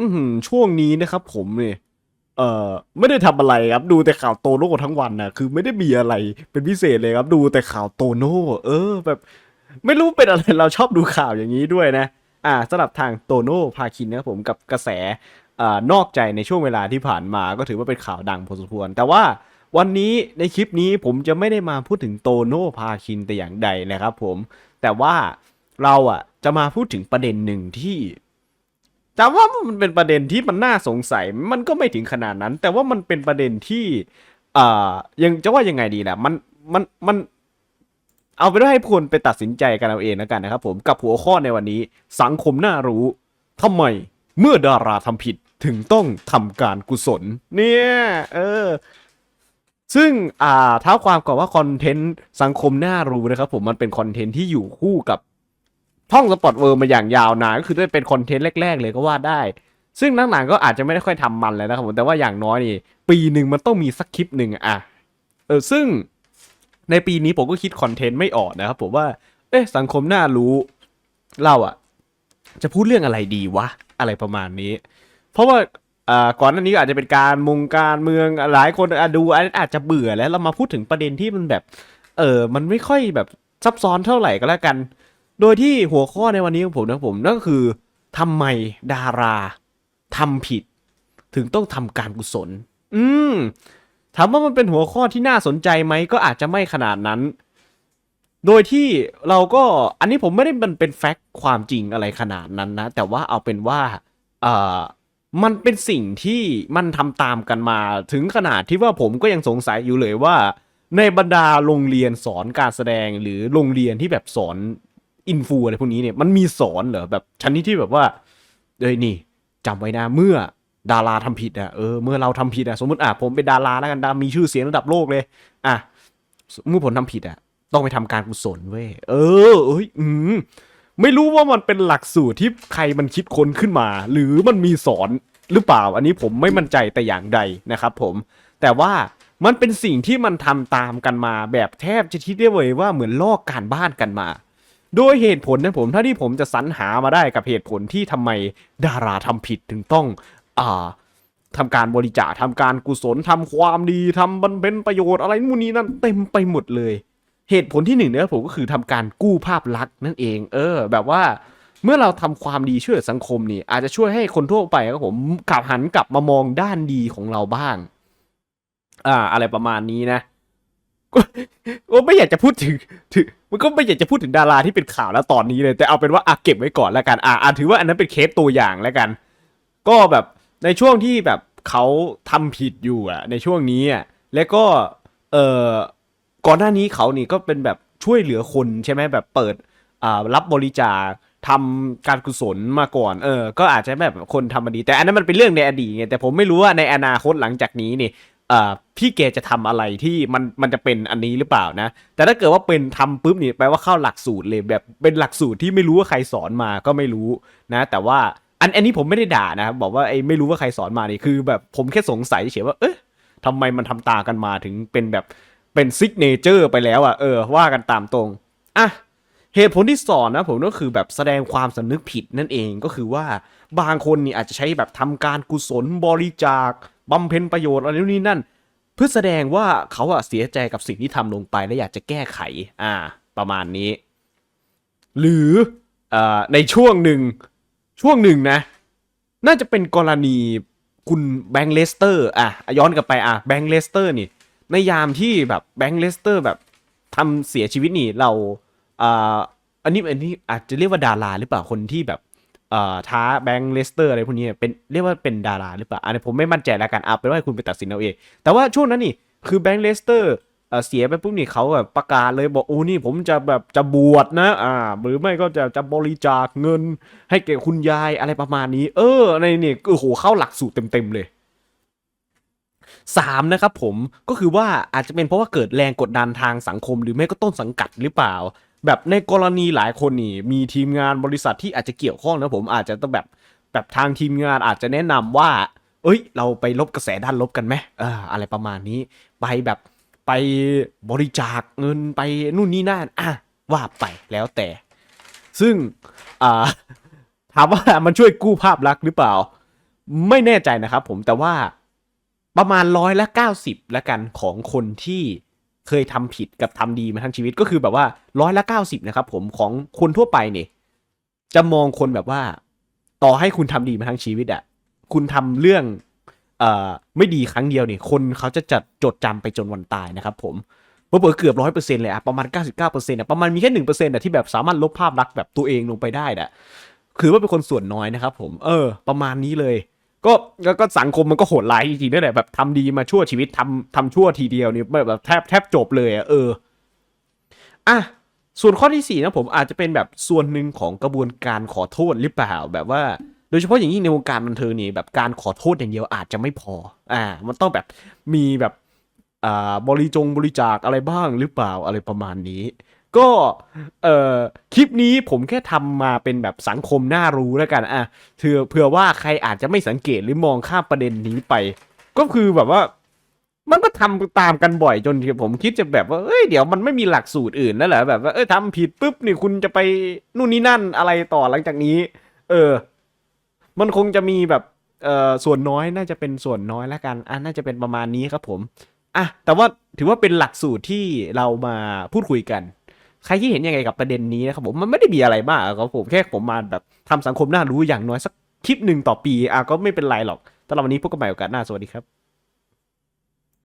อือหือช่วงนี้นะครับผมเนี่ย เอ่อ ไม่ได้ทำอะไรครับ ดูแต่ข่าวโตโน่ทั้งวันนะคือไม่ได้มีอะไรเป็นพิเศษเลยครับ ดูแต่ข่าวโตโน่เออ แบบ ไม่รู้เป็นอะไรเราชอบดูข่าวอย่างนี้ด้วยนะ อ่าสำหรับทางโตโน่พาคินนะครับผมกับกระแสอ่านอกใจในช่วงเวลาที่ผ่านมาก็ถือว่าเป็นข่าวดังพอสมควร แต่ว่าวันนี้ในคลิปนี้ผมจะไม่ได้มาพูดถึงโตโน่พาคินแต่อย่างใดนะครับผม แต่ว่าเราอะจะมาพูดถึงประเด็นหนึ่งที่ แต่ว่ามันเป็นประเด็นที่มันน่าสงสัยมันก็ไม่ถึงขนาดนั้น แต่ว่ามันเป็นประเด็นที่เอ่ายังจะว่ายังไงดีนะมันมันมันเอาเป็นว่าให้คุณไปตัดสินใจกันเอาเองแล้วกันนะครับ ผมกับหัวข้อในวันนี้ สังคมน่ารู้ทำไมเมื่อดาราทำผิดถึงต้องทำการกุศล เนี่ย เออ ซึ่งอ่าเท้าความก่อนว่าคอนเทนต์สังคมน่ารู้นะครับ ผมมันเป็นคอนเทนต์ที่อยู่คู่กับ ท่องสปอตเวิร์มาอย่างยาวนานก็คือได้เป็นคอนเทนต์แรก ๆ เลยก็ว่าได้ ซึ่งหลังๆก็อาจจะไม่ได้ค่อยทำมันแล้วนะครับผมแต่ว่าอย่างน้อยนี่ ปีหนึ่งมันต้องมีสักคลิปหนึ่งอะเออซึ่งในปีนี้ผมก็คิดคอนเทนต์ไม่ออกนะครับผมว่าเอ๊ะสังคมน่ารู้เราอะจะพูดเรื่องอะไรดีวะอะไรประมาณนี้ เพราะว่าก่อนหน้านี้อาจจะเป็นการมุงการเมืองหลายคนดูอาจจะเบื่อแล้วเรามาพูดถึงประเด็นที่มันแบบ เออมันไม่ค่อยแบบซับซ้อนเท่าไหร่ก็แล้วกัน โดยที่หัวข้อในวันนี้ของผมนะผมนั่นก็คือทำไมดาราทำผิด ถึงต้องทำการกุศล อืมถามว่ามันเป็นหัวข้อที่น่าสนใจไหมก็อาจจะไม่ขนาดนั้น โดยที่เราก็อันนี้ผมไม่ได้มันเป็นแฟกต์ความจริงอะไรขนาดนั้นนะ แต่ว่าเอาเป็นว่าเอ่อมันเป็นสิ่งที่มันทำตามกันมาถึงขนาดที่ว่าผมก็ยังสงสัยอยู่เลยว่า ในบรรดาโรงเรียนสอนการแสดงหรือโรงเรียนที่แบบสอน อินฟูอะไรพวกนี้เนี่ยมันมีสอนเหรอแบบชั้นิดที่แบบว่าเอ้ยนี่จำไว้นะเมื่อดาราทำผิดอะเออเมื่อเราทำผิดอะสมมติอะผมเป็นดาราแล้วกันดามีชื่อเสียงระดับโลกเลย อะเมื่อผมทำผิดอะ ต้องไปทำการกุศลเว้ยเออ เอ้ยอืมไม่รู้ว่ามันเป็นหลักสูตรที่ใครมันคิดค้นขึ้นมา หรือมันมีสอนหรือเปล่า อันนี้ผมไม่มั่นใจแต่อย่างใดนะครับ ผม แต่ว่ามันเป็นสิ่งที่มันทำตามกันมาแบบแทบจะคิดได้เลยว่าเหมือนลอกการบ้านกันมา โดยเหตุผลนะผมถ้าที่ผมจะสรรหามาได้กับเหตุผลที่ทำไมดาราทำผิดถึงต้องอ่าทำการบริจาคทำการกุศลทำความดีทำบรรเป็นประโยชน์อะไรนู่นนี่นั่นเต็มไปหมดเลย เหตุผลที่หนึ่งเนี่ยผมก็คือทำการกู้ภาพลักษณ์นั่นเอง เออ แบบว่าเมื่อเราทำความดีช่วยสังคมนี่ อาจจะช่วยให้คนทั่วไปครับผมกลับหันกลับมามองด้านดีของเราบ้าง อ่า อะไรประมาณนี้นะ ก็ไม่อยากจะพูดถึงถึงมันก็ไม่อยากจะพูดถึงดาราที่เป็นข่าวแล้วตอนนี้เลย แต่เอาเป็นว่าอะเก็บไว้ก่อนแล้วกันอะอะถือว่าอันนั้นเป็นเคสตัวอย่างแล้วกัน ก็แบบในช่วงที่แบบเขาทำผิดอยู่อะ ในช่วงนี้อะแล้วก็เออก่อนหน้านี้เขานี่ก็เป็นแบบช่วยเหลือคนใช่ไหมแบบเปิดอ่ารับบริจาคทำการกุศลมาก่อน เออ ก็อาจจะแบบคนทำมาดี แต่อันนั้นมันเป็นเรื่องในอดีตไง แต่ผมไม่รู้ว่าในอนาคตหลังจากนี้นี่ พี่เกจะทำอะไรที่มันมันจะเป็นอันนี้หรือเปล่านะ แต่ถ้าเกิดว่าเป็นทำปุ๊บนี่แปลว่าเข้าหลักสูตรเลยแบบเป็นหลักสูตรที่ไม่รู้ว่าใครสอนมาก็ไม่รู้นะ แต่ว่าอันอันนี้ผมไม่ได้ด่านะครับบอกว่าไอ้ไม่รู้ว่าใครสอนมานี่คือแบบผมแค่สงสัยเฉยว่าเอ๊ะทำไมมันทำตากันมาถึงเป็นแบบเป็นซิกเนเจอร์ไปแล้วอะเออว่ากันตามตรงอะ เหตุผลที่สอนนะผมก็คือแบบแสดงความสำนึกผิดนั่นเองก็คือว่าบางคนนี่อาจจะใช้แบบทำการกุศลบริจาคบำเพ็ญประโยชน์อะไรนู่นนี่นั่น เพื่อแสดงว่าเขาอะเสียใจกับสิ่งที่ทำลงไปและอยากจะแก้ไข อ่า ประมาณนี้ หรืออ่าในช่วงหนึ่งช่วงหนึ่งนะ น่าจะเป็นกรณีคุณแบงค์เลสเตอร์อะย้อนกลับไปอะแบงค์เลสเตอร์นี่ในยามที่แบบแบงค์เลสเตอร์แบบทำเสียชีวิตนี่เรา อ่าอันนี้อันนี้อาจจะเรียกว่าดาราหรือเปล่าคนที่แบบเอ่อท้าแบงค์เลสเตอร์อะไรพวกนี้เป็นเรียกว่าเป็นดาราหรือเปล่าอันนี้ผมไม่มั่นใจแล้วกันเอาเป็นว่าคุณไปตัดสินเอาเองแต่ว่าช่วงนั้นนี่คือแบงค์เลสเตอร์เอ่อเสียไปปุ๊บนี่เขาแบบประกาศเลยบอกโอ้นี่ผมจะแบบจะบวชนะอ่าหรือไม่ก็จะจะบริจาคเงิน ให้แก่คุณยายอะไรประมาณนี้ เออในนี่โอ้โหเข้าหลักสูตรเต็มๆเลยสามนะครับผมก็คือว่าอาจจะเป็นเพราะว่าเกิดแรงกดดันทางสังคม หรือไม่ก็ต้นสังกัดหรือเปล่า แบบในกรณีหลายคนนี่ มีทีมงานบริษัทที่อาจจะเกี่ยวข้องนะผมอาจจะต้องแบบแบบทางทีมงานอาจจะแนะนำว่า เอ้ย เราไปลบกระแสด้านลบกันไหมเอออะไรประมาณนี้ ไปแบบไปบริจาคเงินไปนู่นนี่นั่นอะว่าไปแล้วแต่ ซึ่งอ่าถามว่ามันช่วยกู้ภาพลักษณ์หรือเปล่า ไม่แน่ใจนะครับผมแต่ว่าประมาณร้อยละเก้าสิบละกันของคนที่ เคยทำผิดกับทำดีมาทั้งชีวิตก็คือแบบว่าร้อยละเก้าสิบนะครับผมของคนทั่วไปเนี่ยจะมองคนแบบว่า ต่อให้คุณทำดีมาทั้งชีวิตอะคุณทำเรื่องเอ่อไม่ดีครั้งเดียวเนี่ยคนเขาจะจัดจดจำไปจนวันตายนะครับผมเผื่อๆเกือบร้อยเปอร์เซ็นต์เลยอะประมาณเก้าสิบเก้าเปอร์เซ็นต์อะประมาณมีแค่หนึ่งเปอร์เซ็นต์อะที่แบบสามารถลบภาพลักษณ์แบบตัวเองลงไปได้อะคือว่าเป็นคนส่วนน้อยนะครับผม เออ ประมาณนี้เลย ก็ก็ก็สังคมมันก็โหดร้ายจริงๆนั่นแหละแบบทำดีมาชั่วชีวิตทำทำชั่วทีเดียวนี่แบบแทบแทบจบเลยอะเอออะส่วนข้อที่สี่นะผมอาจจะเป็นแบบส่วนหนึ่งของกระบวนการขอโทษหรือเปล่าแบบว่า โดยเฉพาะอย่างยิ่งในวงการบันเทิงนี่แบบการขอโทษอย่างเดียวอาจจะไม่พอ อ่า มันต้องแบบมีแบบอ่าบริจงบริจาคอะไรบ้างหรือเปล่าอะไรประมาณนี้ ก็เอ่อคลิปนี้ผมแค่ทำมาเป็นแบบสังคมน่ารู้แล้วกันอะเผื่อเผื่อว่าใครอาจจะไม่สังเกตหรือมองข้ามประเด็นนี้ไป ก็คือแบบว่า มันก็ทำตามกันบ่อยจนผมคิดจะแบบว่าเอ้ยเดี๋ยวมันไม่มีหลักสูตรอื่นแล้วเหรอแบบว่าเอ้ยทำผิดปุ๊บนี่คุณจะไปนู่นนี่นั่นอะไรต่อหลังจากนี้ เออ มันคงจะมีแบบเอ่อส่วนน้อยน่าจะเป็นส่วนน้อยแล้วกันอะน่าจะเป็นประมาณนี้ครับผมอะแต่ว่าถือว่าเป็นหลักสูตรที่เรามาพูดคุยกัน ใครที่เห็นยังไงกับประเด็นนี้นะครับผมมันไม่ได้มีอะไรมากครับผมแค่ผมมาแบบทำสังคมน่ารู้อย่างน้อยสักคลิปหนึ่งต่อปีอะก็ไม่เป็นไรหรอกต่เราวันนี้พบกันใหม่โอกาสหน้าสวัสดีครับ